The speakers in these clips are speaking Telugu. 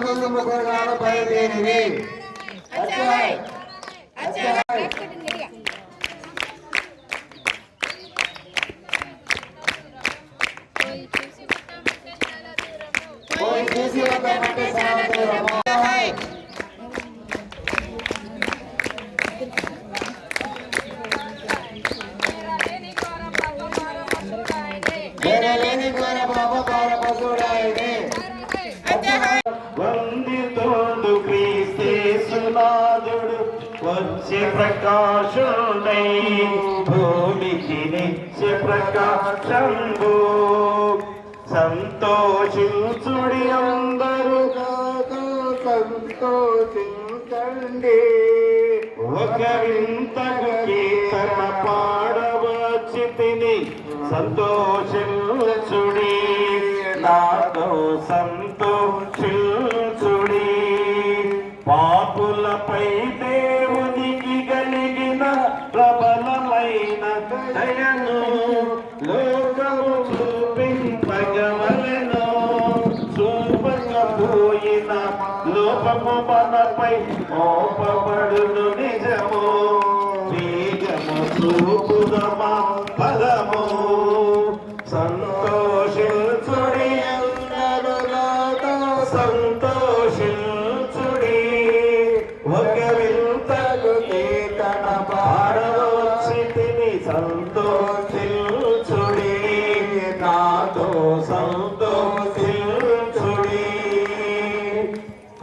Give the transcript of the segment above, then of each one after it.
పదకొండు గుణాలు బయలుదేరివి పోయి చూసి వద్దామంటే చాలా దూరము వచ్చే ప్రకాశుడై భూమికి నిత్య ప్రకాశంబు సంతోషించుడి అందరూ. సంతోషించండి. ఒక వింతకు కీర్తన పాడవచ్చి తిని సంతోషించుడి. నాతో సంతోషించుడి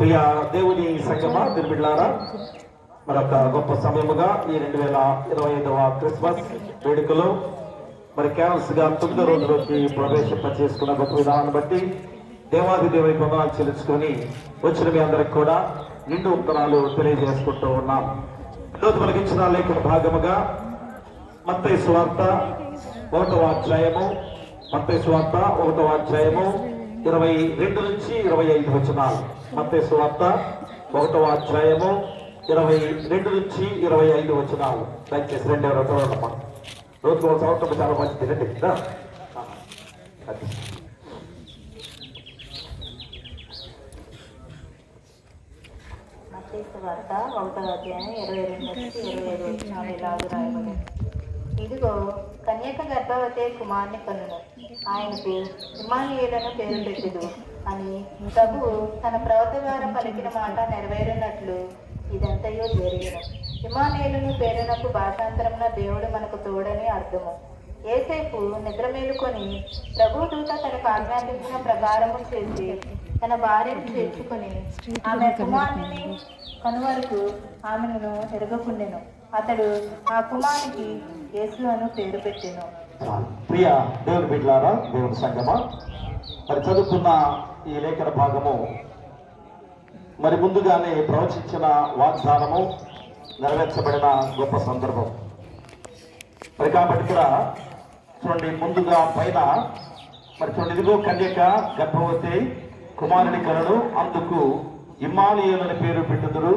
ప్రియ దేవుని సంగమ తిరుమిళ్ళారా మరొక గొప్ప సమయముగా ఈ రెండు వేల ఇరవై ఐదవ క్రిస్మస్ వేడుకలో మరి క్యాన్స్గా తొమ్మిదో రోజులోకి ప్రవేశింప చేసుకున్న గొప్ప విధానాన్ని బట్టి దేవాది దేవుని పొందాలు చెల్లించుకొని వచ్చిన మీ అందరికి కూడా నిండు ఉత్తరాలు తెలియజేసుకుంటూ ఉన్నాం. ఈరోజు మనకి ఇచ్చిన లేఖన భాగముగా మత్తయి స్వార్త ఒకటవ అధ్యాయము మత్తయి స్వార్త ఒకటవ అధ్యాయము ఇరవై రెండు నుంచి ఇరవై ఐదు వచ్చినాలు మత్తయి స్వార్త ఒకటవ అధ్యాయము ఇరవై రెండు నుంచి ఇరవై ఐదు వచనాలు. దయచేసి రెండు ఎవరు చూడమ్మా రోజుకు ఒక సంవత్సరం చాలా మంచిది. రండి. అది. వార్త అధ్యాయం ఇరవై రెండు నుంచి ఇరవై ఐదు వచ్చినాలు ఇలాగ రాయబడి ఇదిగో కన్యక గర్భవతి కుమార్ని కనును. ఆయనకు ఇమానియులను పేరు పెట్టిదు. అని ప్రభు తన ప్రవత ద్వారా పలికిన మాట నెరవేరినట్లు ఇదంతయో జరిగిన ఇమానియులను పేరునకు భాషాంతరమున దేవుడు మనకు తోడని అర్థము. ఏసేపు నిద్ర మేలుకొని ప్రభు దూత తనకు ఆజ్ఞాపించిన ప్రకారము చేసి తన భార్యను చేర్చుకొని ఆమె కుమారుని కనువరకు ఆమెను ఎరగకుండెను. అతడు ఆ కుమారునికి యేసు అను పేరు పెట్టాను. ప్రియ దేవుని బిడ్లారా దేవుని సంగమా మరి చదువుకున్న ఈ లేఖన భాగము. మరి ముందుగానే ప్రవచించిన వాగ్దానము నెరవేర్చబడిన గొప్ప సందర్భం. మరి కాబట్టి ఇక్కడ చూడండి ముందుగా పైన మరి చూడండి ఇదిగో కన్యక గర్భవతి కుమారుని కలను అందుకు ఇమ్మానియులని పేరు పెట్టుదురు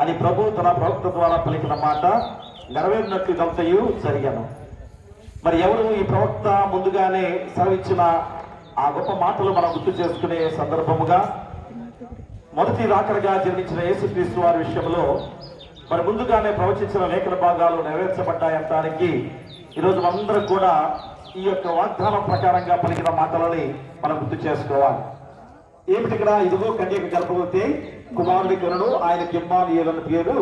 అని ప్రభు తన ప్రవక్త ద్వారా పలికిన మాట నెరవేరినట్లు గంతయు జరిగాను. మరి ఎవరు ఈ ప్రవక్త? ముందుగానే సెలవిచ్చిన ఆ గొప్ప మాటలు మనం గుర్తు చేసుకునే సందర్భముగా మొదటి రాకడగా జన్మించిన యేసుక్రీస్తు వారి విషయంలో మరి ముందుగానే ప్రవచించిన లేఖన భాగాలు నెరవేర్చబడ్డాయంటానికి ఈరోజు మనందరం కూడా ఈ యొక్క వాగ్దానం ప్రకారంగా పలికిన మాటలని మనం గుర్తు చేసుకోవాలి. ఏమిటి ఇక్కడ? ఇదిగో కన్యక గర్భవతి కుమారుడి కొనను ఆయన కిమ్మానియులను పేరు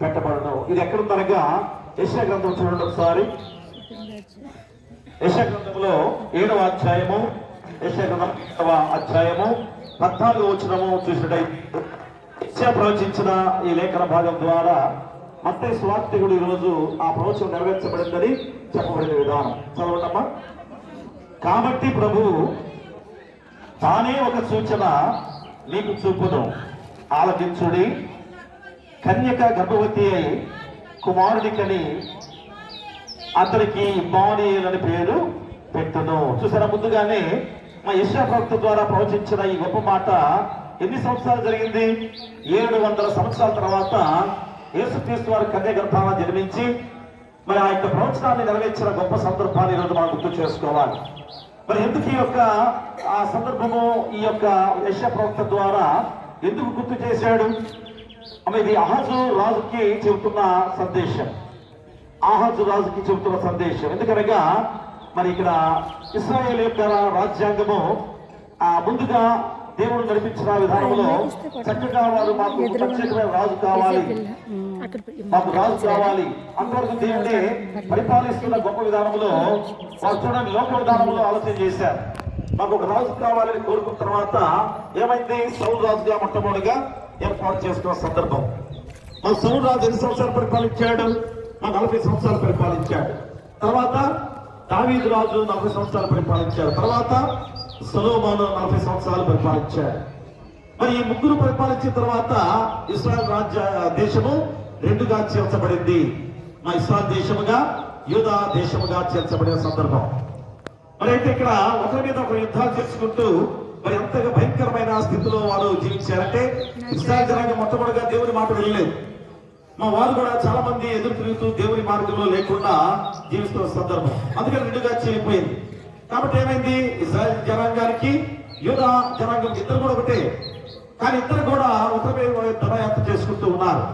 పెట్టబడను. ఇది ఎక్కడుందనగా యశ గ్రంథం చూడండి ఒకసారి. యశ గ్రంథంలో ఏడవ అధ్యాయము అధ్యాయము పద్నాలుగు వచనము చూసినట్టయితే ప్రవచించిన ఈ లేఖన భాగం ద్వారా మత్తే స్వార్థికుడు ఈరోజు ఆ ప్రవచనం నెరవేర్చబడిందని చెప్పబడిన విధానం. చదవటమ్మా కాబట్టి ప్రభువు తానే ఒక సూచన మీకు చూపును. ఆలకించుడి. కన్యక గర్భవతి అయి కుమారుడికని అతనికి ఇమ్మానుయేల్ అని పేరు పెట్టును. చూసారా ముందుగానే మా యశ్వ ప్రవక్త ద్వారా ప్రవచించిన ఈ గొప్ప మాట ఎన్ని సంవత్సరాలు జరిగింది? ఏడు వందల సంవత్సరాల తర్వాత యేసుక్రీస్తు వారి కన్య గర్భాన జన్మించి మరి ఆ యొక్క ప్రవచనాన్ని నెరవేర్చిన గొప్ప సందర్భాన్ని ఈరోజు మనం గుర్తు చేసుకోవాలి. మరి ఎందుకు ఈ యొక్క ఆ సందర్భము ఈ యొక్క యశ ప్రవక్త ద్వారా ఎందుకు గుర్తు చేశాడు? ఇది అహజు రాజుకి చెబుతున్న సందేశం. అహజు రాజుకి చెబుతున్న సందేశం. ఎందుకనగా మరి ఇక్కడ ఇస్రాయేల్ యొక్క రాజ్యాంగము ఆ ముందుగా దేవుడు నడిపించిన విధానంలో చక్కగా వారు మాకు ప్రత్యేకమైన రాజు కావాలి. మాకు రాజు కావాలి. అంతవరకు దేవుడే పరిపాలిస్తున్న గొప్ప విధానంలో వారు చూడండి లోక విధానంలో ఆలోచన చేశారు. మాకు ఒక రాజు కావాలని కోరుకున్న తర్వాత ఏమైంది? సౌలు రాజుగా మొట్టమొదటిగా ఏర్పాటు చేసుకున్న సందర్భం. మా సౌలు రాజు ఎన్ని సంవత్సరాలు పరిపాలించాడు? మా నలభై సంవత్సరాలు పరిపాలించాడు. తర్వాత దావీదు రాజు నలభై సంవత్సరాలు పరిపాలించారు. తర్వాత సలోమాను నలభై సంవత్సరాలు పరిపాలించారు. మరి ఈ ముగ్గురు పరిపాలించిన తర్వాత ఇస్రాయల్ రాజ్య దేశము రెండుగా చేర్చబడింది. మా ఇస్రాయల్ దేశముగా యూదా దేశముగా చేర్చబడిన సందర్భం. మరి అయితే ఇక్కడ ఒకరి మీద ఒక యుద్ధాలు చేసుకుంటూ మరి ఎంతగా భయంకరమైన స్థితిలో వారు జీవించారంటే ఇస్రాయల్ జనాంగం మొట్టమొదటిగా దేవుని మాట వెళ్ళలేదు మా వారు కూడా చాలా మంది ఎదురు తిరుగుతూ దేవుని మార్గంలో లేకుండా జీవిస్తున్న సందర్భం. అందుకని రెండుగా చీలిపోయింది కాబట్టి ఏమైంది? ఇజ్రాయల్ జనాంగానికి యూద జనాంగం ఇద్దరు కూడా ఒకటే. కానీ ఇద్దరు కూడా ఒకరి మీద చేసుకుంటూ ఉన్నారు.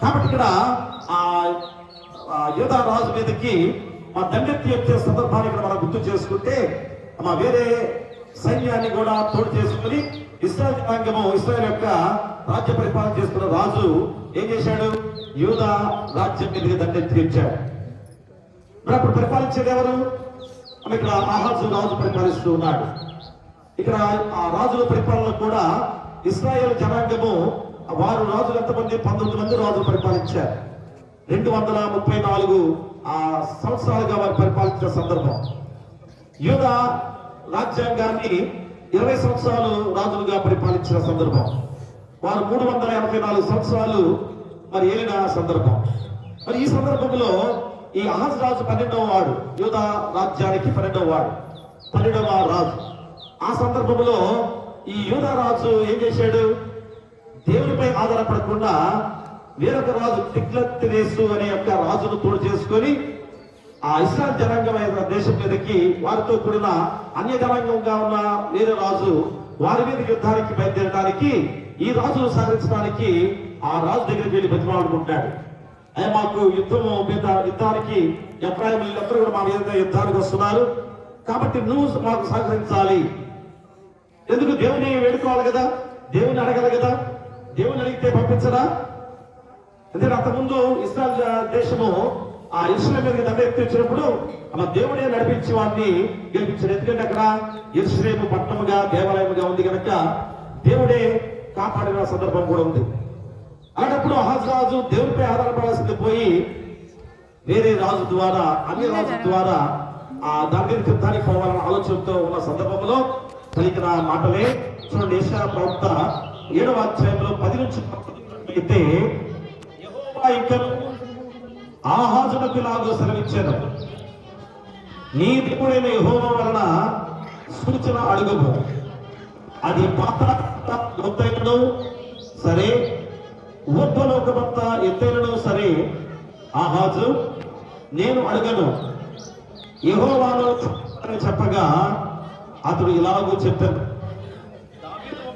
కాబట్టి ఇక్కడ ఆ యూద రాజు మీదకి మా దండెత్తి వచ్చే సందర్భాన్ని ఇక్కడ మనం గుర్తు చేసుకుంటే మా వేరే సైన్యాన్ని కూడా తోడు చేసుకుని ఇస్రాయల్ జనాంగము ఇస్రాయల్ యొక్క రాజ్య పరిపాలన చేస్తున్న రాజు ఏం చేశాడు? యూదా రాజ్యం మీదకి దండెత్తి తీర్చాడు. మరి అప్పుడు పరిపాలించేది ఎవరు? ఇక్కడ ఆహాజు రాజు పరిపాలిస్తూ ఉన్నాడు. ఇక్కడ ఆ రాజుల పరిపాలన కూడా ఇస్రాయేల్ జనాంగము వారు రాజులు ఎంతమంది? పంతొమ్మిది మంది రాజులు పరిపాలించారు. రెండు వందల ముప్పై నాలుగు ఆ సంవత్సరాలుగా వారు పరిపాలించిన సందర్భం. యూద రాజ్యాంగాన్ని ఇరవై సంవత్సరాలు రాజులుగా పరిపాలించిన సందర్భం. వారు మూడు వందల ఎనభై నాలుగు సంవత్సరాలు మరి ఏలిన సందర్భం. మరి ఈ సందర్భంలో ఈ అహజ్ రాజు పన్నెండవ వాడు యూద రాజ్యానికి పన్నెండవ వాడు పన్నెండవ రాజు. ఆ సందర్భంలో ఈ యూద రాజు ఏం చేశాడు? దేవునిపై ఆధారపడకుండా వేరొక రాజు తిగ్లత్తిరేసు అనే యొక్క రాజును తోడు చేసుకొని ఆ ఇస్లాం జనాంగమైన దేశం మీదకి వారితో కూడిన అన్య జనాంగంగా ఉన్న వేరే రాజు వారి మీద యుద్ధానికి బయలుదేరడానికి ఈ రాజును సాధించడానికి ఆ రాజు దగ్గరికి వెళ్ళి బతిమాడుకుంటాడు అయ్యా మాకు యుద్ధము మీద యుద్ధానికి ఎఫ్రాయిం వీళ్ళందరూ కూడా మా మీద యుద్ధానికి వస్తున్నారు. కాబట్టి నువ్వు మాకు సహకరించాలి. ఎందుకు దేవుని వేడుకోవాలి కదా? దేవుని అడగాలి కదా? దేవుని అడిగితే పంపించరా? ఎందుకంటే అంతకుముందు ఇస్రాయల్ దేశము ఆ ఇస్రాయల్ మీద దండ ఎత్తి వచ్చినప్పుడు మన దేవుడే నడిపించి వారిని గెలిపించాడు. ఎందుకంటే అక్కడ ఇస్రేము పట్టణముగా దేవాలయముగా ఉంది కనుక దేవుడే కాపాడిన సందర్భం కూడా ఉంది. అలాంటప్పుడు అహాజ్ రాజు దేవునిపై ఆధారపడాల్సింది పోయి వేరే రాజు ద్వారా అన్ని రాజు ద్వారా ఆ దాని యుద్ధానికి పోవాలన్న ఆలోచనతో ఉన్న సందర్భంలో పలికిన మాటలే. చూడండి ఏషా ప్రవక్త ఏడవ అధ్యాయంలో పది నుంచి అయితే యెహోవా ఆహాజులకు ఆహాజునకు ఇలాగో సెలవిచ్చాను. నీ దేవుడైన యహోవ వలన సూచన అడుగుము. అది పాత్ర ఎత్తైనను సరే ఊర్ధ్వలోకమంత ఎత్తైనను సరే ఆహాజు నేను అడగను. యహోవాను అని చెప్పగా అతడు ఇలాగూ చెప్పాను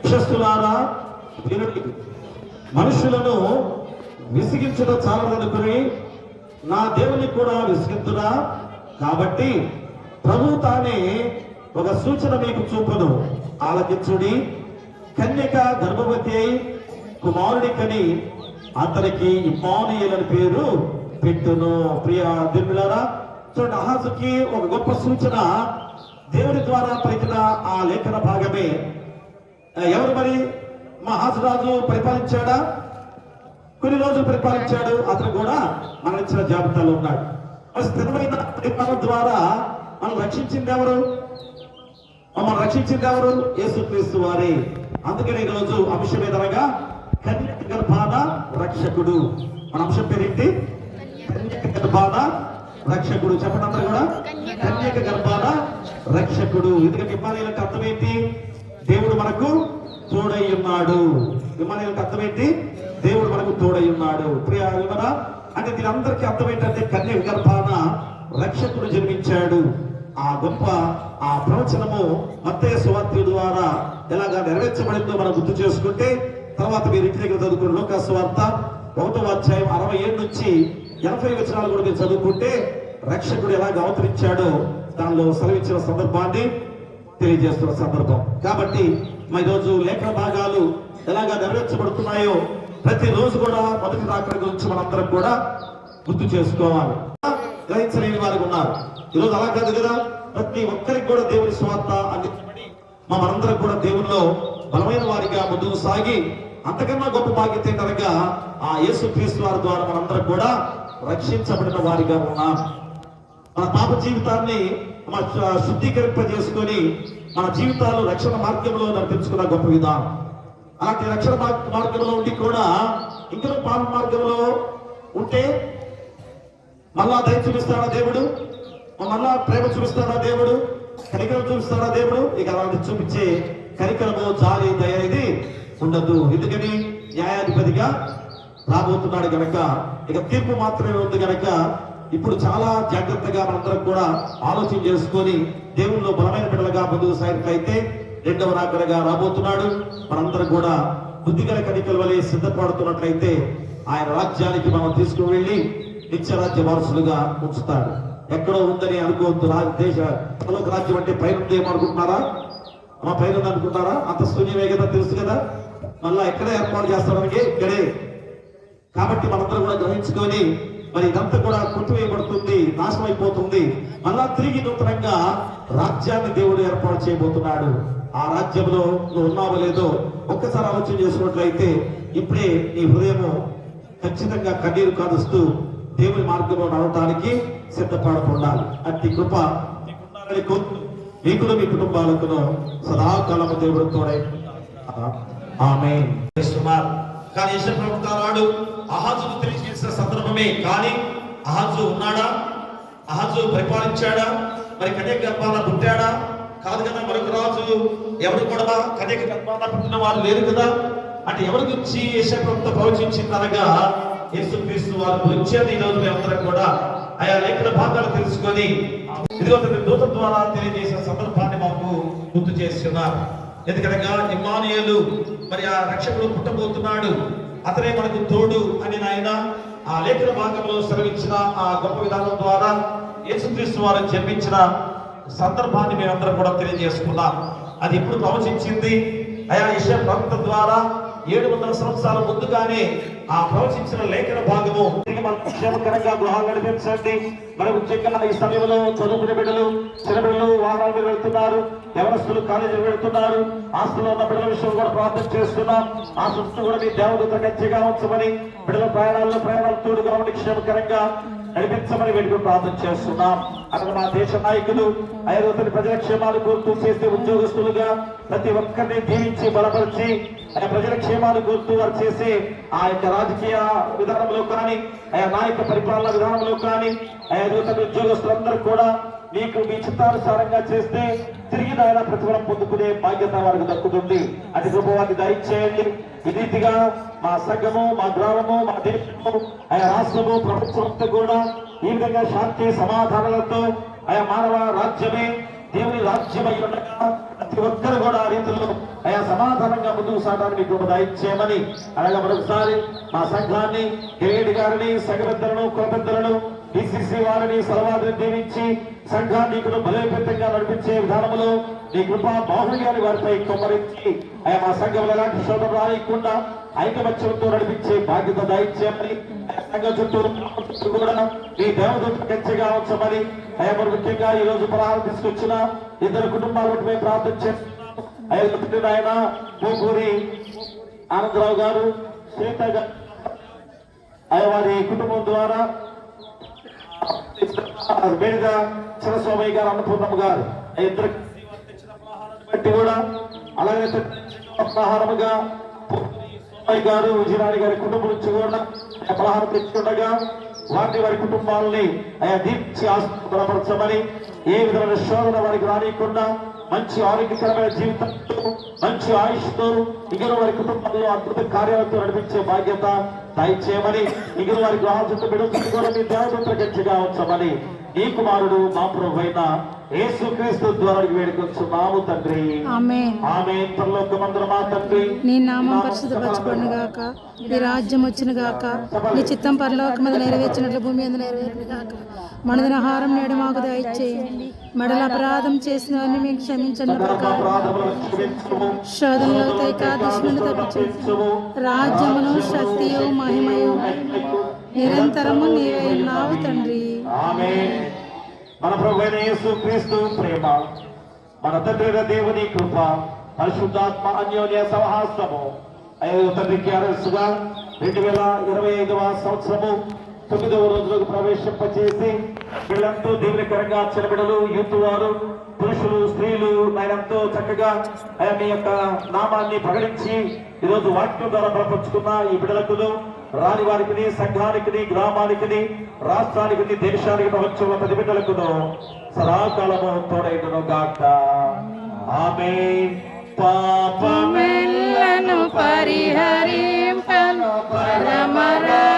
వంశస్థులారా వినండి. మనుషులను విసిగించడం చాలదనుకుని నా దేవుని కూడా విసిగింతురా కాబట్టి ప్రభు తానే ఒక సూచన మీకు చూపును. ఆలకించుడి. కన్యక గర్భవతి అయి కుమారుడి కని అతనికి ఇమ్మానుయేల్ అని పేరు పెట్టును. ప్రియ దిర్మిలారా చూడండి అహాజుకి ఒక గొప్ప సూచన దేవుని ద్వారా పలికిన ఆ లేఖన భాగమే. ఎవరు మరి? మహాజరాజు పరిపాలించాడా? కొన్ని రోజులు పరిపాలించాడు. అతను కూడా మన ఇచ్చిన జాబితాలో ఉన్నాడు. స్థిరమైన పరిపాలన ద్వారా మనం రక్షించింది ఎవరు? మమ్మల్ని రక్షించింది ఎవరు? యేసుక్రీస్తు వారే. అందుకని ఈ రోజు అంశం ఏదనగా కన్యక గర్భాన రక్షకుడు. మన అంశం పేరేంటి? కన్యక గర్భాన రక్షకుడు. చెప్పండి అందరూ కూడా. కన్యక గర్భాన రక్షకుడు. ఎందుకంటే ఇమ్మానుయేలకు అర్థం ఏంటి? దేవుడు మనకు తోడై ఉన్నాడు. ఇమ్మానుయేలకు అర్థం ఏంటి? దేవుడు మనకు తోడై ఉన్నాడు. ప్రియ అంటే దీని అందరికీ అర్థం ఏంటంటే కన్య గర్భాన రక్షకుడు జన్మించాడు. ఆ గొప్ప ఆ ప్రవచనము మత్తయ్య సువార్త ద్వారా ఎలాగా నెరవేర్చబడిందో మనం గుర్తు చేసుకుంటే తర్వాత మీరు ఇంటి దగ్గర చదువుకున్న లోక సువార్త ఒకటో అధ్యాయం అరవై ఏడు నుంచి ఎనభై వచనాలు కూడా మీరు చదువుకుంటే రక్షకుడు ఎలాగ అవతరించాడో దానిలో సెలవిచ్చిన సందర్భాన్ని తెలియజేస్తున్న సందర్భం. కాబట్టి మా ఈరోజు లేఖన భాగాలు ఎలాగా నెరవేర్చబడుతున్నాయో ప్రతి రోజు కూడా మొదటి రాకడ గురించి మనందరం కూడా గుర్తు చేసుకోవాలి. గ్రహించలేని వారికి ఉన్నారు. ఈరోజు అలా కాదు కదా? ప్రతి ఒక్కరికి కూడా దేవుని స్వార్థ అందించబడి మా మనందరం కూడా దేవుల్లో బలమైన వారిగా ముందుకు సాగి అంతకన్నా గొప్ప బాధ్యత ఏంటనగా ఆ యేసు క్రీస్తు వారి ద్వారా మనందరం కూడా రక్షించబడిన వారిగా ఉన్నాం. మన పాప జీవితాన్ని మన శు- శుద్ధీకరింపజేసుకొని మన జీవితాలు రక్షణ మార్గంలో నడిపించుకున్న గొప్ప విధానం. అలాంటి రక్షణ మార్గంలో ఉండి కూడా ఇంకా పాప మార్గంలో ఉంటే మళ్ళా దయ చూపిస్తాడా దేవుడు? మళ్ళా ప్రేమ చూపిస్తాడా దేవుడు? కరికరం చూపిస్తాడా దేవుడు? ఇక అలాంటి చూపించే కరికరము జాలి దయ అనేది ఉండదు. ఎందుకని? న్యాయాధిపతిగా రాబోతున్నాడు గనక. ఇక తీర్పు మాత్రమే ఉంది గనక. ఇప్పుడు చాలా జాగ్రత్తగా మనందరం కూడా ఆలోచన చేసుకొని దేవుల్లో బలమైన బిడ్డలుగా ముందుకు సాగినట్లయితే రెండవ రాకడగా రాబోతున్నాడు. మనందరం కూడా బుద్ధిగల కనికల వలె సిద్ధపడుతున్నట్లయితే ఆయన రాజ్యానికి మనం తీసుకువెళ్ళి నిత్యరాజ్య వారసులుగా ఉంచుతాడు. ఎక్కడో ఉందని అనుకోవద్దు. దేశ పరలోక రాజ్యం అంటే పైన ఏమనుకుంటున్నారా? మా పైన అనుకుంటారా అంత శూన్యమే కదా తెలుసు కదా? మళ్ళా ఎక్కడే ఏర్పాటు చేస్తాడానికి ఇక్కడే. కాబట్టి మనందరం కూడా గ్రహించుకొని మరి ఇదంతా కూడా కొట్టివేయబడుతుంది నాశనం అయిపోతుంది మళ్ళా తిరిగి నూతనంగా రాజ్యాన్ని దేవుడు ఏర్పాటు చేయబోతున్నాడు. ఆ రాజ్యంలో నువ్వు ఉన్నావో లేదో ఒక్కసారి ఆలోచన చేసుకున్నట్లయితే ఇప్పుడే నీ హృదయము ఖచ్చితంగా కన్నీరు కాదుస్తూ దేవుని మార్గంలో నడవటానికి సిద్ధపడుతుండాలి అట్టి కృప నీకుండాలని మీ కుటుంబాలకును సదాకాలము దేవుడు ఆమె కుమార్ కానీ యశప్రభు నాడు అహాజును తెలియజేసిన సందర్భమే. కానీ అహాజు ఉన్నాడా? అహాజు పరిపాలించాడా? మరి కన్యక గర్భాన పుట్టాడా? కాదు కదా మరొక రాజు ఎవరు కూడా కన్యక గర్భాన పుట్టిన వారు లేరు కదా. అంటే ఎవరి గురించి యశప్రభుతో ప్రవచించింది అనగా యేసుక్రీస్తు వారు వచ్చేది ఈ రోజు మేమందరం కూడా ఆయా లేఖన భాగాలు తెలుసుకొని ఇదిగో దూత ద్వారా తెలియజేసిన సందర్భాన్ని మాకు గుర్తు చేస్తున్నారు ఎందుకనగా ఇమానియలు మరి ఆ రక్షకుడు పుట్టబోతున్నాడు. అతనే మనకు తోడు అని నాయన ఆ లేఖన భాగంలో సెలవించిన ఆ గొప్ప విధానం ద్వారా యేసుక్రీస్తు వారు జన్మించిన సందర్భాన్ని మేమందరం కూడా తెలియజేసుకున్నాం. అది ఇప్పుడు ప్రవచించింది అయా యశ ప్రవక్త ద్వారా ఏడు వందల సంవత్సరాల ముందుగానే ఆ ప్రవచించిన లేఖన భాగము క్షేమకరంగా గృహాలు నడిపించండి మరి ముఖ్యంగా ఈ సమయంలో చదువుకునే బిడ్డలు చిన్న బిడ్డలు వాహనాల మీద వెళ్తున్నారు యవనస్తులు కాలేజీకి వెళ్తున్నారు. ఆస్తులు ఉన్న బిడ్డల విషయం కూడా ప్రార్థన చేస్తున్నాం. ఆ సృష్టి కూడా మీ దేవదూత ఉంచమని బిడ్డల ప్రయాణాల్లో ప్రయాణాలు తోడుగా ఉండి క్షేమకరంగా నడిపించమని వెళ్ళి ప్రార్థన చేస్తున్నాం. అక్కడ మా దేశ నాయకులు ఐరోతని ప్రజల క్షేమాలు కోరుతూ చేసే ఉద్యోగస్తులుగా ప్రతి ఒక్కరిని దీవించి బలపరిచి ఆయన ప్రజల క్షేమాలు కోరుతూ వారు చేసే ఆ యొక్క రాజకీయ విధానంలో కానీ ఆయా నాయక పరిపాలన విధానంలో కానీ ఆయా ఉద్యోగస్తులందరూ కూడా మీకు మీ చిత్తానుసారంగా చేస్తే తిరిగి ఆయన ప్రతిఫలం పొందుకునే బాధ్యత వారికి దక్కుతుంది. అది కృపవాన్ని దయచేయండి. ఈ రీతిగా మా సంఘము మా గ్రామము మా దేశము ఆయా రాష్ట్రము ప్రపంచం కూడా ఈ విధంగా శాంతి సమాధానాలతో ఆయా మానవ రాజ్యమే దేవుని రాజ్యమై ఉండగా ప్రతి ఒక్కరు కూడా ఆ రీతిలో ఆయా సమాధానంగా ముందుకు సాగడానికి కృప దయచేయమని అలాగే మరొకసారి మా సంఘాన్ని గేడి గారిని సంఘ పెద్దలను కుల పెద్దలను డిసిసి వారిని సలవాదిని దీవించి సంఘాన్ని ఇక్కడ బలోపేతంగా నడిపించే విధానంలో నీ కృపా బాహుళ్యాన్ని వారిపై కొమ్మరించి ఆయా మా సంఘంలో ఎలాంటి శోధన రానియకుండా ఐకమత్యంతో నడిపించే బాధ్యత దయచేయమని సంఘం సంఘ చుట్టూ చుట్టూ కూడా నీ దేవదూత గచ్చిగా ఉంచమని ఆయా మరి ముఖ్యంగా ఈ రోజు పలహారం తీసుకొచ్చిన ఇద్దరు కుటుంబాల మేము ప్రార్థన చేస్తున్నాం అయ్యా ఆయన మూకూరి ఆనందరావు గారు శ్రీత గారు వారి కుటుంబం ద్వారా వేడిగా చిరస్వామయ్య గారు అన్నపూర్ణమ్మ గారు ఆ ఇద్దరు బట్టి కూడా అలాగే ఆహారముగా సోమయ్య గారు విజయరాణి గారి కుటుంబం నుంచి కూడా ఆ పలహారం తెచ్చుకుండగా వారిని వారి కుటుంబాలని ఆయా దీర్చి ఆస్పదపరచమని ఏ విధమైన శోధన వారికి రానియకుండా మంచి ఆరోగ్యకరమైన జీవితంతో మంచి ఆయుష్తో ఇగరు వారి కుటుంబంలో అద్భుత కార్యాలతో నడిపించే బాధ్యత దయచేయమని ఇగరు వారి గ్రహాలతో బిడ్డలు కూడా మీ దేవదత్ర గట్టిగా ఉంచమని నీ కుమారుడు మా ప్రభు అయిన యేసు క్రీస్తు ద్వారా వేడుకొచ్చున్నాము తండ్రి. ఆమేన్. ఆమె పరలోకమందున మా తండ్రి? నీ నామం పరిశుద్ధపరచబడిన గాక. నీ రాజ్యం వచ్చిన గాక. నీ చిత్తం పరలోక మీద నెరవేర్చినట్లు భూమి మీద నెరవేరిన గాక. మనదిన ఆహారం నేడు మాకు దయచేయండి. మడల అపరాధం చేసిన వారిని మేము క్షమించండి. శోధనలో ఏకాదశిని తప్పించు. రాజ్యమును శక్తియు మహిమయు నిరంతరము నీవే ఉన్నావు తండ్రి. ఆమె మన ప్రభు యేసు క్రీస్తు ప్రేమ మన తండ్రి దేవుని కృప పరిశుద్ధాత్మ అన్యోన్య సహవాసము ఐదు తండ్రికి అరసుగా రెండు వేల ఇరవై ఐదవ సంవత్సరము తొమ్మిదవ రోజులకు ప్రవేశింపచేసి వీళ్ళంతా దేవునికరంగా చెలబిడలు యూత్ వారు పురుషులు స్త్రీలు ఆయనంతో చక్కగా ఆయన మీ యొక్క నామాన్ని ప్రకటించి ఈరోజు వాక్యం ద్వారా బలపరుచుకున్న ఈ బిడలకును రాని వారికి సంఘానికి గ్రామానికి రాష్ట్రానికి దేశానికి ప్రపంచంలో ప్రతి బిడ్డలకును సదాకాలము తోడైనను గాక. ఆమె మెల్లను పరిహరింపను పరమరా